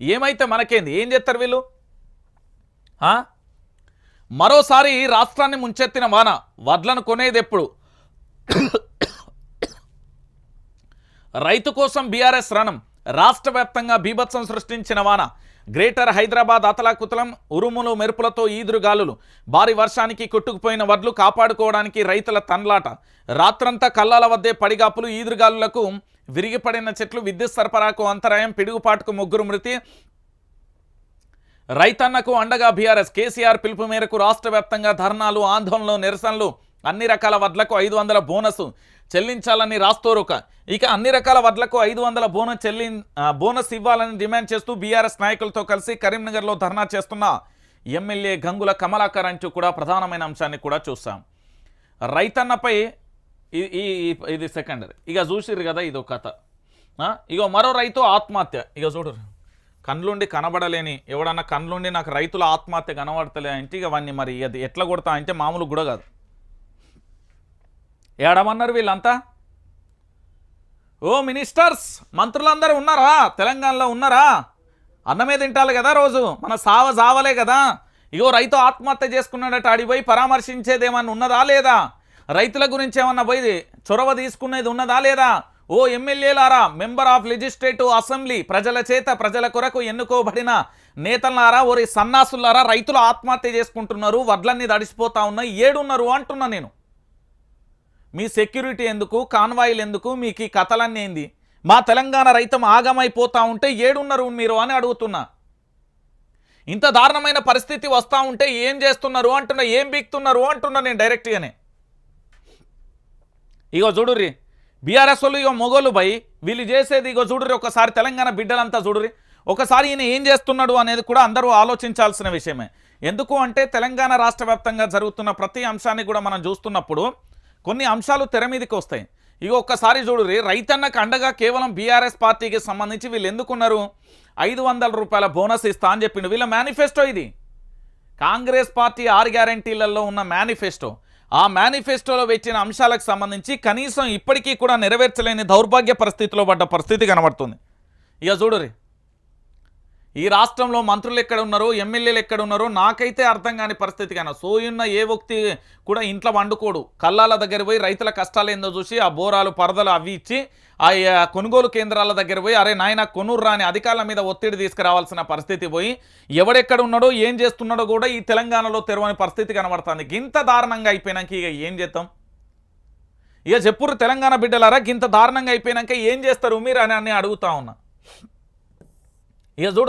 ఏమైతే మనకేంది? ఏం చేస్తారు వీళ్ళు? ఆ? మరోసారి రాష్ట్రాన్ని ముంచెత్తిన వాన వడ్లను కొనేది ఎప్పుడు? రైతు కోసం బీఆర్ఎస్ రణం. రాష్ట్ర వ్యాప్తంగా బీభత్సం సృష్టించిన వాన. గ్రేటర్ హైదరాబాద్ అతలాకుతలం ఉరుములు మెరుపులతో ఈదురుగాలులు. భారీ వర్షానికి కొట్టుకుపోయిన వడ్లు కాపాడుకోవడానికి రైతుల తన్లాట. రాత్రంతా కల్లాల వద్దే పడిగాపులు ఈదురుగాలులకు విరిగిపడిన చెట్లు విద్యుత్ సరఫరాకు అంతరాయం పిడుగుపాటుకు ముగ్గురు మృతి. రైతన్నకు అండగా బీఆర్ఎస్. కేసీఆర్ పిలుపు మేరకు రాష్ట్ర వ్యాప్తంగా ధర్నాలు ఆందోళనలు నిరసనలు అన్ని రకాల వడ్లకు ఐదు వందల బోనస్. చెల్లించాలని రాస్తోరుక. ఇక అన్ని రకాల వడ్లకు ఐదు వందల బోనస్ చెల్లి బోనస్ ఇవ్వాలని డిమాండ్ చేస్తూ బీఆర్ఎస్ నాయకులతో కలిసి కరీంనగర్లో ధర్నా చేస్తున్న ఎమ్మెల్యే గంగుల కమలాకర్ అంటూ కూడా ప్రధానమైన అంశాన్ని కూడా చూస్తాం. రైతన్నపై ఈ- ఈ ఇది సెకండరీ ఇక చూసిర్రు కదా ఇది ఒక కథ ఇగో మరో రైతు ఆత్మహత్య. ఇక చూడరు కండ్లుండి కనబడలేని ఎవడన్నా కండ్లుండి నాకు రైతుల ఆత్మహత్య కనబడతలే అంటే ఇక వాడిని మరి అది ఎట్లా కొడతా అంటే మామూలు కూడా కాదు. ఏడమన్నారు వీళ్ళంతా? ఓ మినిస్టర్స్ మంత్రులందరూ ఉన్నారా? తెలంగాణలో ఉన్నారా? అన్నమే తింటాలి కదా రోజు. మన సావ సావలే కదా. ఇగో రైతు ఆత్మహత్య చేసుకున్నాడట అడిపోయి పరామర్శించేది ఏమన్నా ఉన్నదా లేదా? రైతుల గురించి ఏమన్నా పోయి చొరవ తీసుకునేది ఉన్నదా లేదా? ఓ ఎమ్మెల్యేలారా మెంబర్ ఆఫ్ లెజిస్లేటివ్ అసెంబ్లీ ప్రజల చేత ప్రజల కొరకు ఎన్నుకోబడిన నేతలారా ఓరి సన్నాసులారా రైతులు ఆత్మహత్య చేసుకుంటున్నారు వడ్లన్నీ తడిసిపోతా ఉన్నాయి ఏడున్నారు అంటున్నా నేను. మీ సెక్యూరిటీ ఎందుకు? కాన్వాయిలు ఎందుకు? మీకు ఈ కథలన్నీ ఏంది? మా తెలంగాణ రైతం ఆగమైపోతా ఉంటే ఏడున్నారు మీరు అని అడుగుతున్నా. ఇంత దారుణమైన పరిస్థితి వస్తూ ఉంటే ఏం చేస్తున్నారు అంటున్నా ఏం బీక్తున్నారు అంటున్నా నేను డైరెక్ట్గానే ఇగో చూడుర్రి బీఆర్ఎస్ వాళ్ళు ఇగో మొగోలు బై వీళ్ళు చేసేది ఇగో చూడుర్రి ఒకసారి తెలంగాణ బిడ్డలంతా చూడుర్రి. ఒకసారి ఈయన ఏం చేస్తున్నాడు అనేది కూడా అందరూ ఆలోచించాల్సిన విషయమే. ఎందుకు అంటే తెలంగాణ రాష్ట్ర జరుగుతున్న ప్రతి అంశాన్ని కూడా మనం చూస్తున్నప్పుడు కొన్ని అంశాలు తెర మీదకి వస్తాయి. ఇక ఒక్కసారి చూడురి రైతన్నకు అండగా కేవలం బీఆర్ఎస్ పార్టీకి సంబంధించి వీళ్ళు ఎందుకున్నారు? ఐదు వందల రూపాయల బోనస్ ఇస్తా అని చెప్పిండు. వీళ్ళ మేనిఫెస్టో ఇది. కాంగ్రెస్ పార్టీ ఆరు గ్యారంటీలలో ఉన్న మేనిఫెస్టో ఆ మేనిఫెస్టోలో పెట్టిన అంశాలకు సంబంధించి కనీసం ఇప్పటికీ కూడా నెరవేర్చలేని దౌర్భాగ్య పరిస్థితిలో పడ్డ పరిస్థితి కనబడుతుంది. ఇక చూడురి ఈ రాష్ట్రంలో మంత్రులు ఎక్కడ ఉన్నారో ఎమ్మెల్యేలు ఎక్కడ ఉన్నారో నాకైతే అర్థం కాని పరిస్థితి కానీ సోయున్న ఏ వ్యక్తి కూడా ఇంట్లో వండుకోడు. కల్లాల దగ్గర పోయి రైతుల కష్టాలు ఏందో చూసి ఆ బోరాలు పరదలు అవి ఇచ్చి ఆ కొనుగోలు కేంద్రాల దగ్గర పోయి అరే నాయన కొనుర్రా అని అధికారుల మీద ఒత్తిడి తీసుకురావాల్సిన పరిస్థితి పోయి ఎవడెక్కడ ఉన్నాడో ఏం చేస్తున్నాడో కూడా ఈ తెలంగాణలో తెరవని పరిస్థితి కనబడుతుంది. ఇంత దారుణంగా అయిపోయినాక ఇక ఏం చేద్దాం? ఇక చెప్పురు తెలంగాణ బిడ్డలారా ఇంత దారుణంగా అయిపోయినాక ఏం చేస్తారు మీరు అని అని అడుగుతా ఉన్నా. ఇక చూడు